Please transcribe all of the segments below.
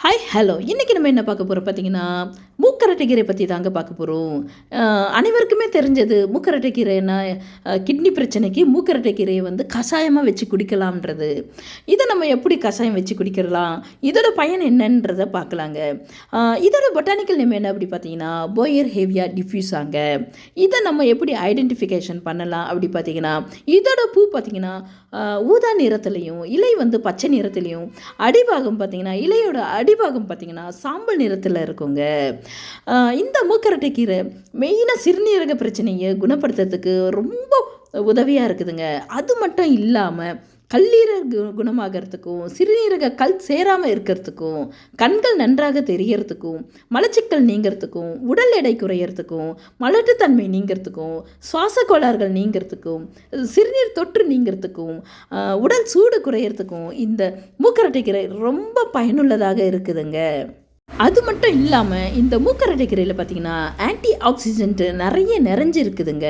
Hi hello இன்றைக்கி நம்ம என்ன பார்க்க போகிறோம் பார்த்தீங்கன்னா மூக்கரட்டைக்கீரை பற்றி தாங்க பார்க்க போகிறோம் அனைவருக்குமே தெரிஞ்சது மூக்கரட்டைக்கீரைன்னா கிட்னி பிரச்சனைக்கு மூக்கரட்டைக்கீரையை வந்து கஷாயமாக வச்சு குடிக்கலாம்ன்றது. இதை நம்ம எப்படி கஷாயம் வச்சு குடிக்கலாம் இதோட பயன் என்னன்றதை பார்க்கலாங்க. இதோட பொட்டானிக்கல் நேம் என்ன அப்படி பார்த்தீங்கன்னா போயர் ஹேவியா டிஃப்யூஸாங்க இதை நம்ம எப்படி ஐடென்டிஃபிகேஷன் பண்ணலாம் அப்படி பார்த்தீங்கன்னா இதோட பூ பார்த்தீங்கன்னா ஊதா நிறத்துலையும் இலை வந்து பச்சை நிறத்துலையும் அடிபாகம் பார்த்தீங்கன்னா இலையோட அடிபாகம் பார்த்தீங்கன்னா சாம்பல் நிறத்தில் இருக்குங்க. இந்த மூக்கரட்டை கீரை மெயினாக சிறுநீரக பிரச்சனையை குணப்படுத்துறதுக்கு ரொம்ப உதவியாக இருக்குதுங்க. அது மட்டும் இல்லாமல் கல்லீரல் கு குணமாகறதுக்கும் சிறுநீரக கல் சேராமல் இருக்கிறதுக்கும் கண்கள் நன்றாக தெரியறதுக்கும் மலச்சிக்கல் நீங்கிறதுக்கும் உடல் எடை குறையறதுக்கும் மலட்டுத்தன்மை நீங்கிறதுக்கும் சுவாச கோளாறுகள் நீங்கிறதுக்கும் சிறுநீர் தொற்று நீங்கிறதுக்கும் உடல் சூடு குறையறதுக்கும் இந்த மூக்கரட்டை கீரை ரொம்ப பயனுள்ளதாக இருக்குதுங்க. அது மட்டும் இல்லாமல் இந்த மூக்கரட்டை கீரையில் பார்த்தீங்கன்னா ஆன்டி ஆக்சிஜென்ட்டு நிறைய நிறைஞ்சிருக்குதுங்க.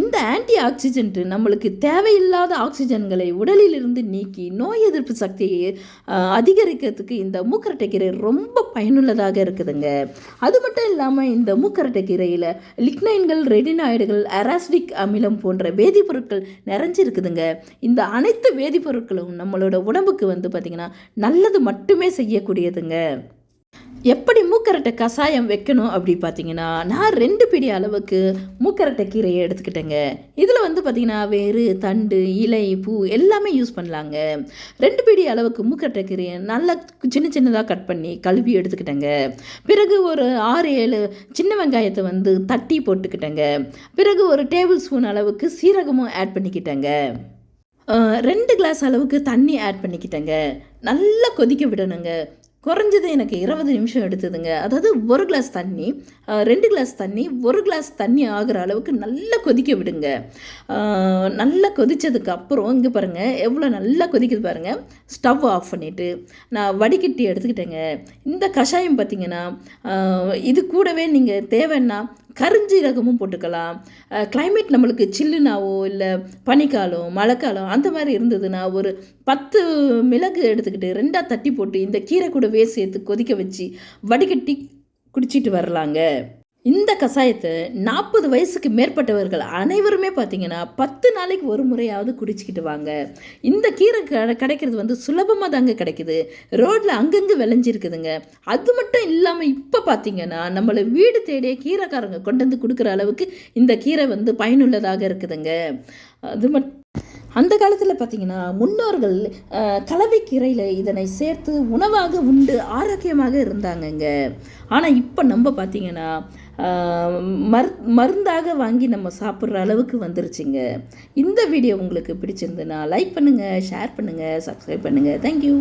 இந்த ஆன்டி ஆக்சிஜென்ட்டு நம்மளுக்கு தேவையில்லாத ஆக்சிஜன்களை உடலிலிருந்து நீக்கி நோய் எதிர்ப்பு சக்தியை அதிகரிக்கிறதுக்கு இந்த மூக்கரட்டை கீரை ரொம்ப பயனுள்ளதாக இருக்குதுங்க. அது மட்டும் இல்லாமல் இந்த மூக்கரட்டை கீரையில் லிக்னைன்கள் ரெடினாய்டுகள் அராஸ்டிக் அமிலம் போன்ற வேதிப்பொருட்கள் நிறைஞ்சிருக்குதுங்க. இந்த அனைத்து வேதிப்பொருட்களும் நம்மளோட உடம்புக்கு வந்து பார்த்திங்கன்னா நல்லது மட்டுமே செய்யக்கூடியதுங்க. எப்படி மூக்கரட்டை கஷாயம் வைக்கணும் அப்படி பார்த்தீங்கன்னா நான் ரெண்டு பிடி அளவுக்கு மூக்கரட்டை கீரையை எடுத்துக்கிட்டேங்க. இதில் வந்து பார்த்திங்கன்னா வேறு தண்டு இலை பூ எல்லாமே யூஸ் பண்ணலாங்க. ரெண்டு பிடி அளவுக்கு மூக்கரட்டை கீரையை நல்லா சின்ன சின்னதாக கட் பண்ணி கழுவி எடுத்துக்கிட்டேங்க. பிறகு ஒரு ஆறு ஏழு சின்ன வெங்காயத்தை வந்து தட்டி போட்டுக்கிட்டேங்க. பிறகு ஒரு டேபிள் ஸ்பூன் அளவுக்கு சீரகமும் ஆட் பண்ணிக்கிட்டேங்க. ரெண்டு கிளாஸ் அளவுக்கு தண்ணி ஆட் பண்ணிக்கிட்டேங்க. நல்லா கொதிக்க விடணுங்க. குறைஞ்சது எனக்கு இருபது நிமிஷம் எடுத்ததுங்க. அதாவது ஒரு கிளாஸ் தண்ணி ரெண்டு கிளாஸ் தண்ணி ஒரு கிளாஸ் தண்ணி ஆகிற அளவுக்கு நல்லா கொதிக்க விடுங்க. நல்லா கொதித்ததுக்கு அப்புறம் இங்கே பாருங்கள் எவ்வளோ நல்லா கொதிக்குது பாருங்கள் ஸ்டவ் ஆஃப் பண்ணிவிட்டு நான் வடிகட்டி எடுத்துக்கிட்டேங்க. இந்த கஷாயம் பார்த்தீங்கன்னா இது கூடவே நீங்கள் தேவைன்னா கருஞ்சீரகமும் போட்டுக்கலாம். கிளைமேட் நம்மளுக்கு சில்லுனாவோ இல்லை பனிக்காலம் மழைக்காலம் அந்த மாதிரி இருந்ததுன்னா ஒரு பத்து மிளகு எடுத்துக்கிட்டு ரெண்டாக தட்டி போட்டு இந்த கீரை கூடவே சேர்த்து கொதிக்க வச்சு வடிகட்டி குடிச்சிட்டு வரலாங்க. இந்த கஷாயத்தை நாற்பது வயசுக்கு மேற்பட்டவர்கள் அனைவருமே பார்த்தீங்கன்னா பத்து நாளைக்கு ஒரு முறையாவது குடிச்சிக்கிட்டு வாங்க. இந்த கீரை கிடைக்கிறது வந்து சுலபமாக தாங்க கிடைக்குது. ரோட்டில் அங்கங்கே விளைஞ்சிருக்குதுங்க. அது மட்டும் இல்லாமல் இப்போ பார்த்தீங்கன்னா நம்மளை வீடு தேடிய கீரைக்காரங்க கொண்டு வந்து கொடுக்குற அளவுக்கு இந்த கீரை வந்து பயனுள்ளதாக இருக்குதுங்க. அது மட் அந்த காலத்தில் பார்த்தீங்கன்னா முன்னோர்கள் கலவைக்கீரையில் இதனை சேர்த்து உணவாக உண்டு ஆரோக்கியமாக இருந்தாங்கங்க. ஆனால் இப்போ நம்ம பார்த்தீங்கன்னா மரு மருந்தாக வாங்கி நம்ம சாப்பிட்ற அளவுக்கு வந்துருச்சுங்க. இந்த வீடியோ உங்களுக்கு பிடிச்சிருந்துன்னா லைக் பண்ணுங்கள் ஷேர் பண்ணுங்கள் சப்ஸ்கிரைப் பண்ணுங்கள் தேங்க்யூ